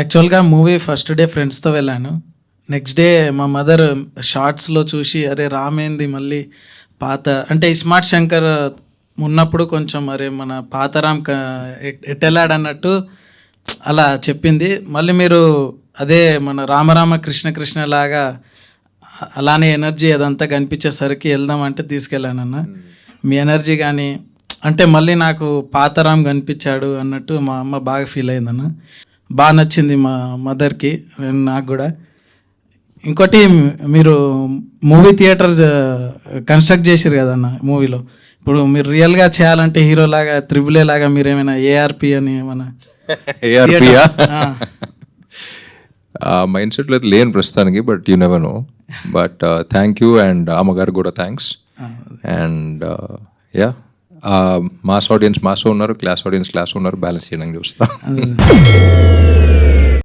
యాక్చువల్గా movie first day ఫ్రెండ్స్తో వెళ్ళాను. నెక్స్ట్ డే మా మదర్ షార్ట్స్లో చూసి అరే రామేంది మళ్ళీ పాత అంటే ఇస్మార్ట్ శంకర్ ఉన్నప్పుడు కొంచెం అరే మన పాత రామ్ క- ఎట్- ఎట్టెళ్ళాడు అన్నట్టు అలా చెప్పింది. మళ్ళీ మీరు అదే మన రామరామ కృష్ణ కృష్ణ లాగా అలానే ఎనర్జీ అదంతా కనిపించేసరికి వెళ్దాం అంటే తీసుకెళ్ళానన్న మీ ఎనర్జీ కానీ అంటే మళ్ళీ నాకు పాతరాం కనిపించాడు అన్నట్టు మా అమ్మ బాగా ఫీల్ అయిందన్న. బాగా నచ్చింది మా మదర్కి నాకు కూడా. ఇంకోటి మీరు మూవీ థియేటర్ కన్స్ట్రక్ట్ చేసారు కదన్న మూవీలో. ఇప్పుడు మీరు రియల్గా చేయాలంటే హీరో లాగా త్రిబులే లాగా మీరు ఏమైనా ఏఆర్పి అని ఏమైనా ఏఆర్పియా మైండ్ సెట్లో అయితే లేను ప్రస్తుతానికి but you never know. But thank you and అమ్మగారు కూడా thanks and yeah. Mass audience mass ఉన్నారు క్లాస్ ఆడియన్స్ క్లాస్ ఉన్నారు బ్యాలెన్స్ చేయడానికి చూస్తా.